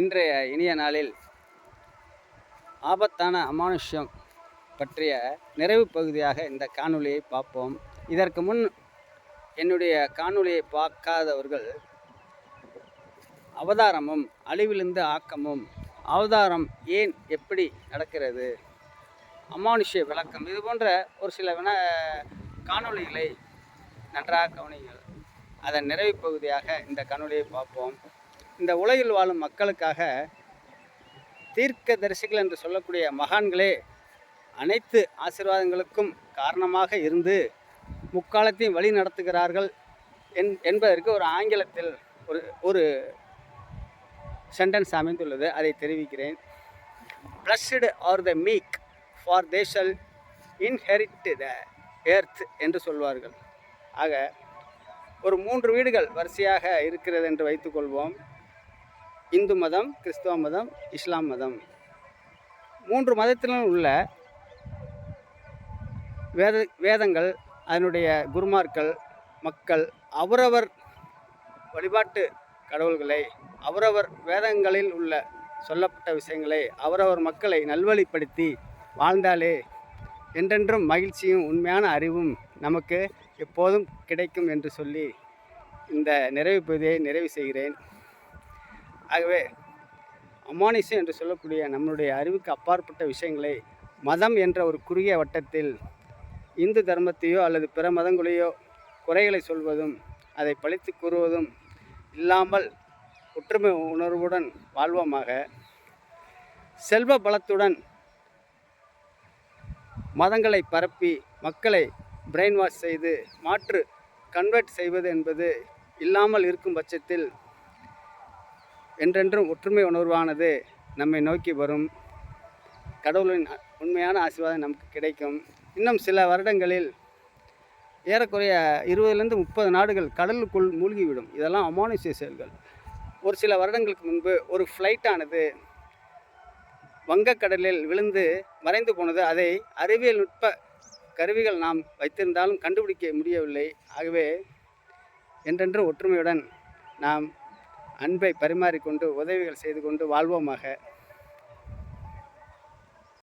இன்றைய இனிய நாளில் ஆபத்தான அமானுஷ்யம் பற்றிய நிறைவு பகுதியாக இந்த காணொலியை பார்ப்போம். இதற்கு முன் என்னுடைய காணொலியை பார்க்காதவர்கள் அவதாரமும் அழிவிலிருந்து ஆக்கமும் அவதாரம் ஏன் எப்படி நடக்கிறது? அமானுஷ்ய விளக்கம். இது போன்ற ஒரு சில வின காணொளிகளை நன்றாக கவனிங்கள் அதன் நிறைவு பகுதியாக இந்த காணொலியை பார்ப்போம். இந்த உலகில் வாழும் மக்களுக்காக தீர்க்க தரிசிகள் என்று சொல்லக்கூடிய மகான்களே அனைத்து ஆசீர்வாதங்களுக்கும் காரணமாக இருந்து முக்காலத்தையும் வழி நடத்துகிறார்கள் என் என்பதற்கு ஒரு ஆங்கிலத்தில் ஒரு ஒரு சென்டென்ஸ் அமைந்துள்ளது. அதை தெரிவிக்கிறேன். Blessed are the meek for they shall inherit the earth என்று சொல்வார்கள். ஆக ஒரு மூன்று வீடுகள் வரிசையாக இருக்கிறது என்று வைத்துக்கொள்வோம். இந்து மதம் கிறிஸ்துவ மதம் இஸ்லாம் மதம். மூன்று மதத்திலும் உள்ள வேத வேதங்கள் அதனுடைய குருமார்கள் மக்கள் அவரவர் வழிபாட்டு கடவுள்களை அவரவர் வேதங்களில் உள்ள சொல்லப்பட்ட விஷயங்களை அவரவர் மக்களை நல்வழிப்படுத்தி வாழ்ந்தாலே என்றென்றும் மகிழ்ச்சியும் உண்மையான அறிவும் நமக்கு எப்போதும் கிடைக்கும் என்று சொல்லி இந்த நிறைவு பகுதியை நிறைவு செய்கிறேன். ஆகவே அமானிசம் என்று சொல்லக்கூடிய நம்முடைய அறிவுக்கு அப்பாற்பட்ட விஷயங்களை மதம் என்ற ஒரு குறுகிய வட்டத்தில் இந்து தர்மத்தையோ அல்லது பிற மதங்களையோ குறைகளை சொல்வதும் அதை பழித்து கூறுவதும் இல்லாமல் ஒற்றுமை உணர்வுடன் வாழ்வோமாக செல்வ பலத்துடன் மதங்களை பரப்பி மக்களை பிரெயின் வாஷ் செய்து மாற்று கன்வெர்ட் செய்வது என்பது இல்லாமல் இருக்கும் பட்சத்தில் என்றென்றும் ஒற்றுமை உணர்வானது நம்மை நோக்கி வரும். கடவுளின் உண்மையான ஆசீர்வாதம் நமக்கு கிடைக்கும். இன்னும் சில வருடங்களில் ஏறக்குறைய இருபதுலேருந்து முப்பது நாடுகள் கடலுக்குள் மூழ்கிவிடும். இதெல்லாம் அமானுஷ்ய செயல்கள் ஒரு சில வருடங்களுக்கு முன்பு ஒரு ஃப்ளைட்டானது வங்கக்கடலில் விழுந்து மறைந்து போனது. அதை அறிவியல் நுட்ப கருவிகள் நாம் வைத்திருந்தாலும் கண்டுபிடிக்க முடியவில்லை. ஆகவே என்றென்றும் ஒற்றுமையுடன் நாம் அன்பை பரிமாறிக்கொண்டு உதவிகள் செய்து கொண்டு வாழ்வோமாக.